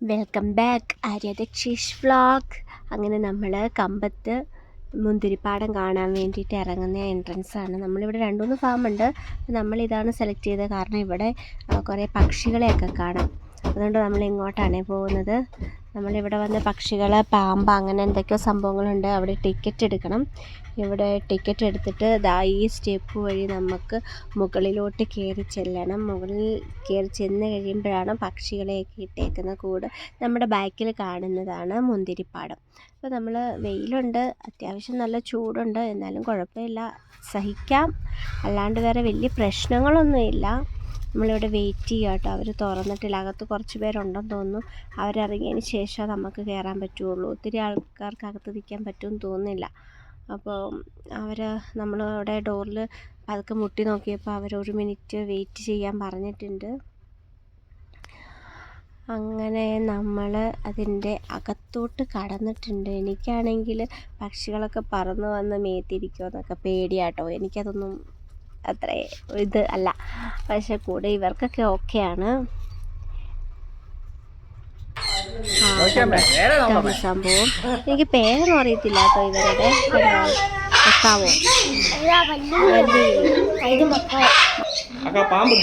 Welcome back ആര്യദക്ഷീഷ് vlog അങ്ങനെ നമ്മൾ കമ്പത്ത് മുന്തിരിപ്പാടം കാണാൻ വേണ്ടിയിട്ട് ഇറങ്ങുന്ന എൻട്രൻസ് ആണ്. നമ്മളിവിടെ രണ്ട് മൂന്ന് ഫാം ഉണ്ട്. നമ്മൾ ഇതാണ് സെലക്ട് ചെയ്തത്. കാരണം ഇവിടെ കുറേ പക്ഷികളെയൊക്കെ കാണാം. അതുകൊണ്ട് നമ്മൾ ഇങ്ങോട്ടാണ് പോകുന്നത്. നമ്മളിവിടെ വന്ന് പക്ഷികൾ പാമ്പ് അങ്ങനെ എന്തൊക്കെയോ സംഭവങ്ങളുണ്ട്. അവിടെ ടിക്കറ്റ് എടുക്കണം. ഇവിടെ ടിക്കറ്റ് എടുത്തിട്ട് ദാ ഈ സ്റ്റെപ്പ് വഴി നമുക്ക് മുകളിലോട്ട് കയറി ചെല്ലണം. മുകളിൽ കയറി ചെന്ന് കഴിയുമ്പോഴാണ് പക്ഷികളെയൊക്കെ ഇട്ടേക്കുന്ന കൂട് നമ്മുടെ ബാക്കിൽ കാണുന്നതാണ് മുന്തിരിപ്പാടം. അപ്പോൾ നമ്മൾ വെയിലുണ്ട് അത്യാവശ്യം നല്ല ചൂടുണ്ട്. എന്നാലും കുഴപ്പമില്ല. സഹിക്കാം. അല്ലാണ്ട് വേറെ വലിയ പ്രശ്നങ്ങളൊന്നുമില്ല. നമ്മളിവിടെ വെയിറ്റ് ചെയ്യുക കേട്ടോ അവർ തുറന്നിട്ടില്ല. അകത്ത് കുറച്ച് പേരുണ്ടെന്ന് തോന്നുന്നു. അവരിറങ്ങിയതിന് ശേഷം നമുക്ക് കയറാൻ പറ്റുള്ളൂ. ഒത്തിരി ആൾക്കാർക്ക് അകത്ത് നിൽക്കാൻ പറ്റുമെന്ന് തോന്നുന്നില്ല. അപ്പോൾ അവർ നമ്മൾ അവിടെ ഡോറിൽ പതുക്കെ മുട്ടി നോക്കിയപ്പോൾ അവർ ഒരു മിനിറ്റ് വെയിറ്റ് ചെയ്യാൻ പറഞ്ഞിട്ടുണ്ട്. അങ്ങനെ നമ്മൾ അതിന്റെ അകത്തോട്ട് കടന്നിട്ടുണ്ട്. എനിക്കാണെങ്കിൽ പക്ഷികളൊക്കെ പറന്ന് വന്ന് മേത്തിരിക്കുമോ എന്നൊക്കെ പേടിയാട്ടോ. എനിക്കതൊന്നും അത്ര ഇത് അല്ല. പക്ഷെ കൂടെ ഇവർക്കൊക്കെ ഓക്കെയാണ്. സംഭവം എനിക്ക് പേരൊന്നും അറിയത്തില്ല കേട്ടോ ഇവരുടെ അക്ക പാമ്പ്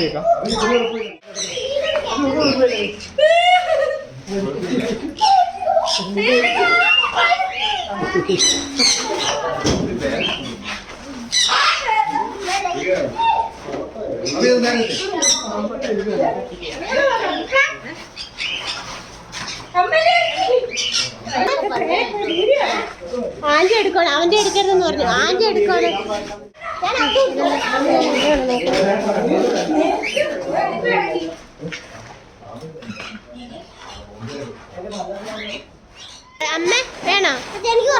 ആന്റി എടുക്കണം അവന്റെ എടുക്കരുതെന്ന് പറഞ്ഞു. ആന്റി എടുക്കണം അമ്മ വേണോ? എനിക്ക്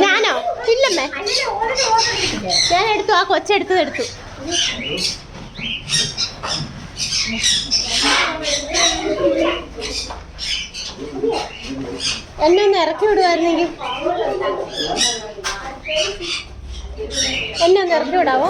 ഞാനോ? ഇല്ലമ്മേ. ഞാൻ എടുത്തു ആ കൊച്ചെടുത്തത് എടുത്തു. എന്നെ ഒന്ന് ഇറക്കി വിടുമായിരുന്നെങ്കിൽ എന്നെ ഒന്ന് ഇറക്കി വിടാവോ?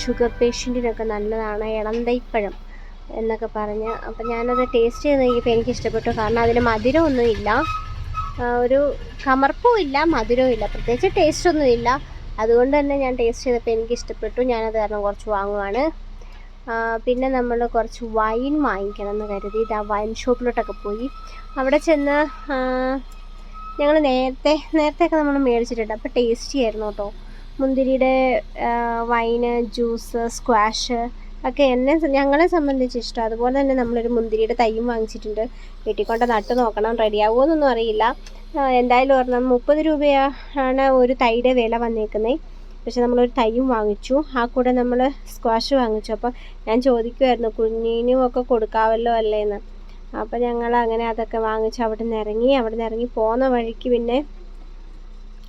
ഷുഗർ പേഷ്യന്റിനൊക്കെ നല്ലതാണ് ഇളന്തൈപ്പഴം എന്നൊക്കെ പറഞ്ഞ്. അപ്പം ഞാനത് ടേസ്റ്റ് ചെയ്ത് നോക്കിയപ്പോൾ എനിക്ക് ഇഷ്ടപ്പെട്ടു. കാരണം അതിന് മധുരമൊന്നും ഇല്ല. ഒരു കമർപ്പും ഇല്ല മധുരവും ഇല്ല. പ്രത്യേകിച്ച് ടേസ്റ്റ് ഒന്നും ഇല്ല. അതുകൊണ്ട് തന്നെ ഞാൻ ടേസ്റ്റ് ചെയ്തപ്പോൾ എനിക്ക് ഇഷ്ടപ്പെട്ടു. ഞാനത് കാരണം കുറച്ച് വാങ്ങുവാണ്. പിന്നെ നമ്മൾ കുറച്ച് വൈൻ വാങ്ങിക്കണം എന്ന് കരുതി ഇത് ആ വൈൻ ഷോപ്പിലോട്ടൊക്കെ പോയി. അവിടെ ചെന്ന് ഞങ്ങൾ നേരത്തെ നേരത്തെയൊക്കെ നമ്മൾ മേടിച്ചിട്ടുണ്ട്. അപ്പോൾ ടേസ്റ്റി ആയിരുന്നു കേട്ടോ. മുന്തിരിയുടെ വൈന് ജ്യൂസ് സ്ക്വാഷ് ഒക്കെ എന്നെ ഞങ്ങളെ സംബന്ധിച്ച് ഇഷ്ടം. അതുപോലെ തന്നെ നമ്മളൊരു മുന്തിരിയുടെ തൈയും വാങ്ങിച്ചിട്ടുണ്ട്. വീട്ടിൽ നട്ട് നോക്കണം. റെഡിയാവുമോ എന്നൊന്നും അറിയില്ല എന്തായാലും ഒരെണ്ണം മുപ്പത് രൂപയാണ് ഒരു തൈയുടെ വില വന്നേക്കുന്നത് പക്ഷെ നമ്മളൊരു തൈയും വാങ്ങിച്ചു. ആ കൂടെ നമ്മൾ സ്ക്വാഷ് വാങ്ങിച്ചു. അപ്പോൾ ഞാൻ ചോദിക്കുമായിരുന്നു കുഞ്ഞിനും ഒക്കെ കൊടുക്കാമല്ലോ അല്ലേ എന്ന് അപ്പോൾ ഞങ്ങൾ അങ്ങനെ അതൊക്കെ വാങ്ങിച്ച് അവിടെ നിന്ന് ഇറങ്ങി അവിടെ നിന്ന് ഇറങ്ങി പോകുന്ന വഴിക്ക് പിന്നെ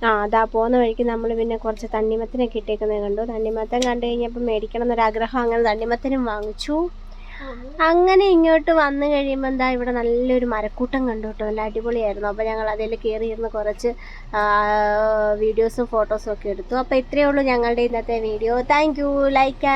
ആ അതാ പോകുന്ന വഴിക്ക് നമ്മൾ പിന്നെ കുറച്ച് തണ്ണിമത്തനൊക്കെ ഇട്ടേക്കുന്നത് കണ്ടു. തണ്ണിമത്തൻ കണ്ടു കഴിഞ്ഞപ്പോൾ മേടിക്കണം എന്നൊരാഗ്രഹം അങ്ങനെ തണ്ണിമത്തനും വാങ്ങിച്ചു. അങ്ങനെ ഇങ്ങോട്ട് വന്നു കഴിയുമ്പോൾ എന്താ ഇവിടെ നല്ലൊരു മരക്കൂട്ടം കണ്ടു കേട്ടോ. നല്ല അടിപൊളിയായിരുന്നു. അപ്പോൾ ഞങ്ങൾ അതിൽ കയറിയിരുന്ന് കുറച്ച് വീഡിയോസും ഫോട്ടോസും ഒക്കെ എടുത്തു. അപ്പോൾ ഇത്രയേ ഉള്ളൂ ഞങ്ങളുടെ ഇന്നത്തെ വീഡിയോ. Thank you like